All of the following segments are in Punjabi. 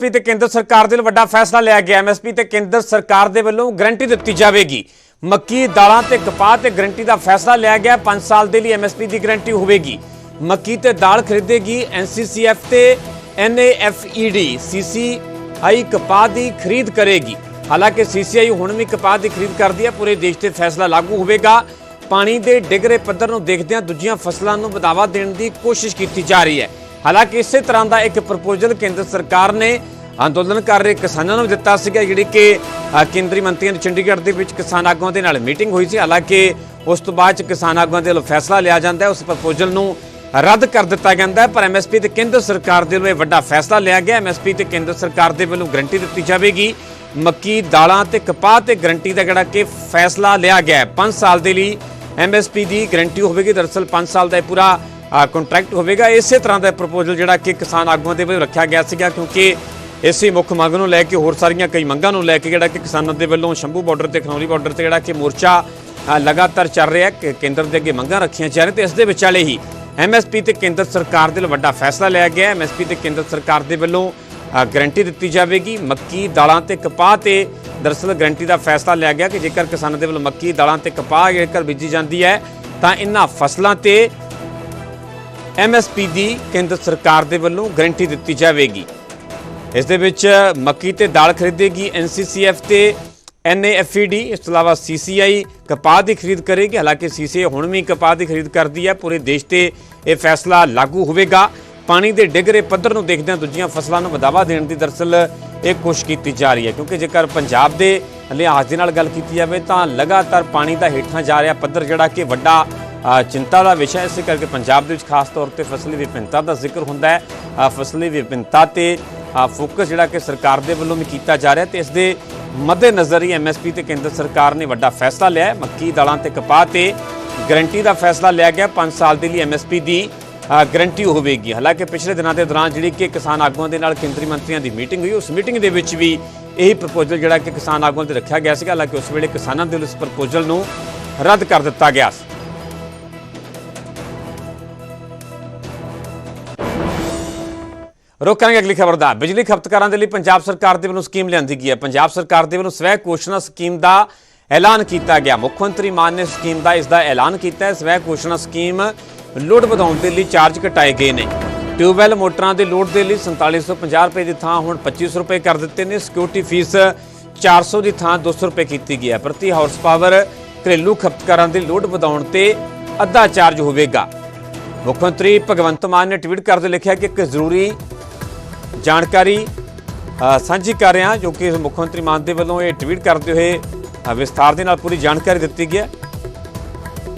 ਐਮਐਸਪੀ ਤੇ ਕੇਂਦਰ ਸਰਕਾਰ ਦੇ ਵੱਲੋਂ ਵੱਡਾ ਫੈਸਲਾ ਲਿਆ ਗਿਆ। ਐਮਐਸਪੀ ਤੇ ਕੇਂਦਰ ਸਰਕਾਰ ਦੇ ਵੱਲੋਂ ਗਰੰਟੀ ਦਿੱਤੀ ਜਾਵੇਗੀ। ਮੱਕੀ ਦਾਲਾਂ ਤੇ ਕਪਾਹ ਤੇ ਗਰੰਟੀ ਦਾ ਫੈਸਲਾ ਲਿਆ ਗਿਆ। 5 ਸਾਲ ਦੇ ਲਈ ਐਮਐਸਪੀ ਦੀ ਗਰੰਟੀ ਹੋਵੇਗੀ। ਮੱਕੀ ਤੇ ਦਾਲ ਖਰੀਦੇਗੀ ਐਨਸੀਸੀਐਫ ਤੇ ਐਨਏਐਫਈਡੀ ਸੀਸੀਆਈ ਕਪਾਹ ਦੀ ਖਰੀਦ ਕਰੇਗੀ। ਹਾਲਾਂਕਿ ਸੀਸੀਆਈ ਹੁਣ ਵੀ ਕਪਾਹ ਦੀ ਖਰੀਦ ਕਰਦੀ ਹੈ। ਪੂਰੇ ਦੇਸ਼ ਤੇ ਫੈਸਲਾ ਲਾਗੂ ਹੋਵੇਗਾ। ਪਾਣੀ ਦੇ ਡਿਗਰੇ ਪੱਧਰ ਨੂੰ ਦੇਖਦਿਆਂ ਦੂਜੀਆਂ ਫਸਲਾਂ ਨੂੰ ਵਧਾਵਾ ਦੇਣ ਦੀ ਕੋਸ਼ਿਸ਼ ਕੀਤੀ ਜਾ ਰਹੀ ਹੈ। ਹਾਲਾਂਕਿ ਇਸੇ ਤਰ੍ਹਾਂ ਦਾ ਇੱਕ ਪ੍ਰਪੋਜ਼ਲ ਕੇਂਦਰ ਸਰਕਾਰ ਨੇ ਅੰਦੋਲਨ ਕਰ ਰਹੇ ਕਿਸਾਨਾਂ ਨੂੰ ਦਿੱਤਾ ਸੀਗਾ, ਜਿਹੜੀ ਕਿ ਕੇਂਦਰੀ ਮੰਤਰੀਆਂ ਦੀ ਚੰਡੀਗੜ੍ਹ ਦੇ ਵਿੱਚ ਕਿਸਾਨ ਆਗੂਆਂ ਦੇ ਨਾਲ ਮੀਟਿੰਗ ਹੋਈ ਸੀ। ਹਾਲਾਂਕਿ ਉਸ ਤੋਂ ਬਾਅਦ ਚ ਕਿਸਾਨ ਆਗੂਆਂ ਦੇ ਵੱਲੋਂ ਫੈਸਲਾ ਲਿਆ ਜਾਂਦਾ ਹੈ। ਉਸ ਪ੍ਰਪੋਜ਼ਲ ਨੂੰ ਰੱਦ ਕਰ ਦਿੱਤਾ ਜਾਂਦਾ ਹੈ, ਪਰ ਐਮਐਸਪੀ ਤੇ ਕੇਂਦਰ ਸਰਕਾਰ ਦੇ ਵੱਲੋਂ ਇਹ ਵੱਡਾ ਫੈਸਲਾ ਲਿਆ ਗਿਆ। ਐਮਐਸਪੀ ਤੇ ਕੇਂਦਰ ਸਰਕਾਰ ਦੇ ਵੱਲੋਂ ਗਰੰਟੀ ਦਿੱਤੀ ਜਾਵੇਗੀ। ਮੱਕੀ, ਦਾਲਾਂ ਤੇ ਕਪਾਹ ਤੇ ਗਰੰਟੀ ਦਾ ਜਿਹੜਾ ਕਿ ਫੈਸਲਾ ਲਿਆ ਗਿਆ ਹੈ। 5 ਸਾਲ ਦੇ ਲਈ ਐਮਐਸਪੀ ਦੀ ਗਰੰਟੀ ਹੋਵੇਗੀ। ਦਰਅਸਲ 5 ਸਾਲ ਦਾ ਇਹ ਪੂਰਾ ਕੰਟਰੈਕਟ ਹੋਵੇਗਾ। ਇਸੇ ਤਰ੍ਹਾਂ ਦਾ ਪ੍ਰਪੋਜ਼ਲ ਜਿਹੜਾ ਕਿ ਕਿਸਾਨ ਆਗੂਆਂ ਦੇ ਵੱਲੋਂ ਰੱਖਿਆ ਗਿਆ ਸੀਗਾ, ਕਿਉਂਕਿ ਇਸੇ ਮੁੱਖ ਮੰਗ ਨੂੰ ਲੈ ਕੇ ਹੋਰ ਸਾਰੀਆਂ ਕਈ ਮੰਗਾਂ ਨੂੰ ਲੈ ਕੇ ਜਿਹੜਾ ਕਿ ਕਿਸਾਨਾਂ ਦੇ ਵੱਲੋਂ ਸ਼ੰਭੂ ਬਾਰਡਰ ਤੇ, ਖਨੌਰੀ ਬਾਰਡਰ ਤੇ ਜਿਹੜਾ ਕਿ ਮੋਰਚਾ ਲਗਾਤਾਰ ਚੱਲ ਰਿਹਾ ਹੈ। ਕੇਂਦਰ ਦੇ ਅੱਗੇ ਮੰਗਾਂ ਰੱਖੀਆਂ ਜਾ ਰਹੀਆਂ ਤੇ ਇਸ ਦੇ ਵਿਚਾਲੇ ਹੀ ਐਮਐਸਪੀ ਤੇ ਕੇਂਦਰ ਸਰਕਾਰ ਦੇ ਵੱਲੋਂ ਵੱਡਾ ਫੈਸਲਾ ਲਿਆ ਗਿਆ ਹੈ। ਐਮਐਸਪੀ ਤੇ ਕੇਂਦਰ ਸਰਕਾਰ ਦੇ ਵੱਲੋਂ ਗਰੰਟੀ ਦਿੱਤੀ ਜਾਵੇਗੀ। ਮੱਕੀ ਦਾਲਾਂ ਤੇ ਕਪਾਹ ਤੇ ਦਰਅਸਲ ਗਰੰਟੀ ਦਾ ਫੈਸਲਾ ਲਿਆ ਗਿਆ ਕਿ ਜੇਕਰ ਕਿਸਾਨਾਂ ਦੇ ਵੱਲੋਂ ਮੱਕੀ ਦਾਲਾਂ ਤੇ ਕਪਾਹ ਜੇਕਰ ਬੀਜੀ ਜਾਂਦੀ ਹੈ, ਤਾਂ ਇਹਨਾਂ ਫਸਲਾਂ ਤੇ ਐਮਐਸਪੀ ਦੀ ਕੇਂਦਰ ਸਰਕਾਰ ਦੇ ਵੱਲੋਂ ਗਰੰਟੀ ਦਿੱਤੀ ਜਾਵੇਗੀ। ਇਸ ਦੇ ਵਿੱਚ ਮੱਕੀ ਤੇ ਦਾਲ ਖਰੀਦੇਗੀ ਐਨਸੀਸੀਐਫ ਤੇ ਐਨਏਐਫਈਡੀ ਇਸ ਤੋਂ ਇਲਾਵਾ ਸੀਸੀਆਈ ਕਪਾਹ ਦੀ ਖਰੀਦ ਕਰੇਗੀ। ਹਾਲਾਂਕਿ ਸੀਸੀਆਈ ਹੁਣ ਵੀ ਕਪਾਹ ਦੀ ਖਰੀਦ ਕਰਦੀ ਹੈ। ਪੂਰੇ ਦੇਸ਼ ਤੇ ਇਹ ਫੈਸਲਾ ਲਾਗੂ ਹੋਵੇਗਾ। ਪਾਣੀ ਦੇ ਡਿਗਰੇ ਪੱਧਰ ਨੂੰ ਦੇਖਦਿਆਂ ਦੂਜੀਆਂ ਫਸਲਾਂ ਨੂੰ ਵਧਾਵਾ ਦੇਣ ਦੀ ਦਰਸਲ ਇਹ ਕੋਸ਼ਿਸ਼ ਕੀਤੀ ਜਾ ਰਹੀ ਹੈ। ਕਿਉਂਕਿ ਜੇਕਰ ਪੰਜਾਬ ਦੇ ਲਿਹਾਜ਼ ਦੇ ਨਾਲ ਗੱਲ ਕੀਤੀ ਜਾਵੇ ਤਾਂ ਲਗਾਤਾਰ ਪਾਣੀ ਦਾ ਹੇਠਾਂ ਜਾ ਰਿਹਾ ਪੱਧਰ ਜਿਹੜਾ ਕਿ ਵੱਡਾ ਚਿੰਤਾ ਦਾ ਵਿਸ਼ਾ ਹੈ ਇਸੇ ਕਰਕੇ ਪੰਜਾਬ ਦੇ ਵਿੱਚ ਖਾਸ ਤੌਰ ਤੇ ਫਸਲੀ ਵਿਭਿੰਨਤਾ ਦਾ ਜ਼ਿਕਰ ਹੁੰਦਾ ਹੈ। ਫਸਲੀ ਵਿਭਿੰਨਤਾ ਤੇ ਫੋਕਸ ਜਿਹੜਾ ਕਿ ਸਰਕਾਰ ਦੇ ਵੱਲੋਂ ਵੀ ਕੀਤਾ ਜਾ ਰਿਹਾ ਤੇ ਇਸ ਦੇ ਮੱਦੇ ਨਜ਼ਰ ਹੀ ਐਮਐਸਪੀ ਤੇ ਕੇਂਦਰ ਸਰਕਾਰ ਨੇ ਵੱਡਾ ਫੈਸਲਾ ਲਿਆ ਹੈ। ਮੱਕੀ ਦਾਲਾਂ ਤੇ ਕਪਾਹ ਤੇ ਗਰੰਟੀ ਦਾ ਫੈਸਲਾ ਲਿਆ ਗਿਆ। 5 ਸਾਲ ਦੇ ਲਈ ਐਮਐਸਪੀ ਦੀ ਅ, ਗਰੰਟੀ ਹੋਵੇਗੀ। ਹਾਲਾਂਕਿ ਪਿਛਲੇ ਦਿਨਾਂ ਦੇ ਦੌਰਾਨ ਜਿਹੜੀ ਕਿ ਕਿਸਾਨ ਆਗੂਆਂ ਦੇ ਨਾਲ ਕੇਂਦਰੀ ਮੰਤਰੀਆਂ ਦੀ ਮੀਟਿੰਗ ਹੋਈ ਉਸ ਮੀਟਿੰਗ ਦੇ ਵਿੱਚ ਵੀ ਇਹੀ ਪ੍ਰਪੋਜ਼ਲ ਜਿਹੜਾ ਕਿ ਕਿਸਾਨ ਆਗੂਆਂ ਤੇ ਰੱਖਿਆ ਗਿਆ ਸੀਗਾ। ਹਾਲਾਂਕਿ ਉਸ ਵੇਲੇ ਕਿਸਾਨਾਂ ਦੇ ਵੱਲੋਂ ਇਸ ਪ੍ਰਪੋਜ਼ਲ ਨੂੰ ਰੱਦ ਕਰ ਦਿੱਤਾ ਗਿਆ ਸੀ। ਰੋਕਾਂਗੇ ਅਗਲੀ ਖਬਰ ਦਾ। ਬਿਜਲੀ ਖਪਤਕਾਰਾਂ ਦੇ ਲਈ ਪੰਜਾਬ ਸਰਕਾਰ ਦੇ ਵੱਲੋਂ ਸਕੀਮ ਲਿਆਂਦੀ ਗਈ ਹੈ। ਪੰਜਾਬ ਸਰਕਾਰ ਦੇ ਵੱਲੋਂ ਸਵੈ ਘੋਸ਼ਣਾ ਸਕੀਮ ਦਾ ਐਲਾਨ ਕੀਤਾ ਗਿਆ। ਮੁੱਖ ਮੰਤਰੀ ਮਾਨ ਨੇ ਸਕੀਮ ਦਾ ਇਸ ਦਾ ਐਲਾਨ ਕੀਤਾ ਹੈ। ਸਵੈ ਘੋਸ਼ਣਾ ਸਕੀਮ ਲੋਡ ਵਧਾਉਣ ਦੇ ਲਈ ਚਾਰਜ ਘਟਾਏ ਗਏ ਨੇ। ਟਿਊਬਵੈਲ ਮੋਟਰਾਂ ਦੇ ਲੋਡ ਦੇ ਲਈ 4750 ਰੁਪਏ ਦੀ ਥਾਂ ਹੁਣ 2500 ਰੁਪਏ ਕਰ ਦਿੱਤੇ ਨੇ। ਸਿਕਿਉਰਿਟੀ ਫੀਸ 400 ਦੀ ਥਾਂ 200 ਰੁਪਏ ਕੀਤੀ ਗਈ ਹੈ। ਪ੍ਰਤੀ ਹਾਰਸ ਪਾਵਰ ਘਰੇਲੂ ਖਪਤਕਾਰਾਂ ਦੇ ਲੋਡ ਵਧਾਉਣ ਤੇ ਅੱਧਾ ਚਾਰਜ ਹੋਵੇਗਾ। ਮੁੱਖ ਮੰਤਰੀ ਭਗਵੰਤ ਮਾਨ ਨੇ ਟਵੀਟ ਕਰਦੇ ਲਿਖਿਆ ਕਿ ਇੱਕ ਜ਼ਰੂਰੀ ਜਾਣਕਾਰੀ ਸਾਂਝੀ ਕਰ ਰਿਹਾ ਜੋ ਕਿ ਮੁੱਖ ਮੰਤਰੀ ਮਾਨ ਦੇ ਵੱਲੋਂ ਇਹ ਟਵੀਟ ਕਰਦੇ ਹੋਏ ਵਿਸਥਾਰ ਦੇ ਨਾਲ ਪੂਰੀ ਜਾਣਕਾਰੀ ਦਿੱਤੀ ਗਈ ਹੈ।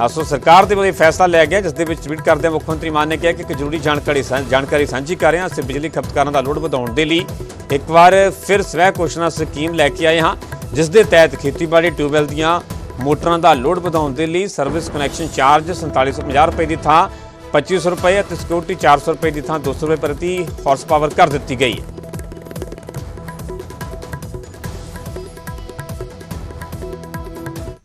ਅ, ਸੋ ਸਰਕਾਰ ਦੇ ਵੱਲੋਂ ਇਹ ਫੈਸਲਾ ਲਿਆ ਗਿਆ ਜਿਸ ਦੇ ਵਿੱਚ ਟਵੀਟ ਕਰਦੇ ਮੁੱਖ ਮੰਤਰੀ ਮਾਨ ਨੇ ਕਿਹਾ ਕਿ ਇੱਕ ਜ਼ਰੂਰੀ ਜਾਣਕਾਰੀ ਸਾਂ- ਜਾਣਕਾਰੀ ਸਾਂਝੀ ਕਰ ਰਹੇ ਹਾਂ ਅਸੀਂ ਬਿਜਲੀ ਖਪਤਕਾਰਾਂ ਦਾ ਲੋਡ ਵਧਾਉਣ ਦੇ ਲਈ। ਇੱਕ ਵਾਰ ਫਿਰ ਸਵੈ ਘੋਸ਼ਣਾ ਸਕੀਮ ਲੈ ਕੇ ਆਏ ਹਾਂ ਜਿਸ ਦੇ ਤਹਿਤ ਖੇਤੀਬਾੜੀ ਟਿਊਬਵੈਲ ਦੀਆਂ ਮੋਟਰਾਂ ਦਾ ਲੋਡ ਵਧਾਉਣ ਦੇ ਲਈ ਸਰਵਿਸ ਕਨੈਕਸ਼ਨ ਚਾਰਜ 4750 ਰੁਪਏ ਦੀ ਥਾਂ 2500 ਰੁਪਏ ਅਤੇ ਸਿਕਿਉਰਿਟੀ 400 ਰੁਪਏ ਦੀ ਥਾਂ 200 ਰੁਪਏ ਪ੍ਰਤੀ ਹਾਰਸ ਪਾਵਰ ਕਰ ਦਿੱਤੀ ਗਈ ਹੈ।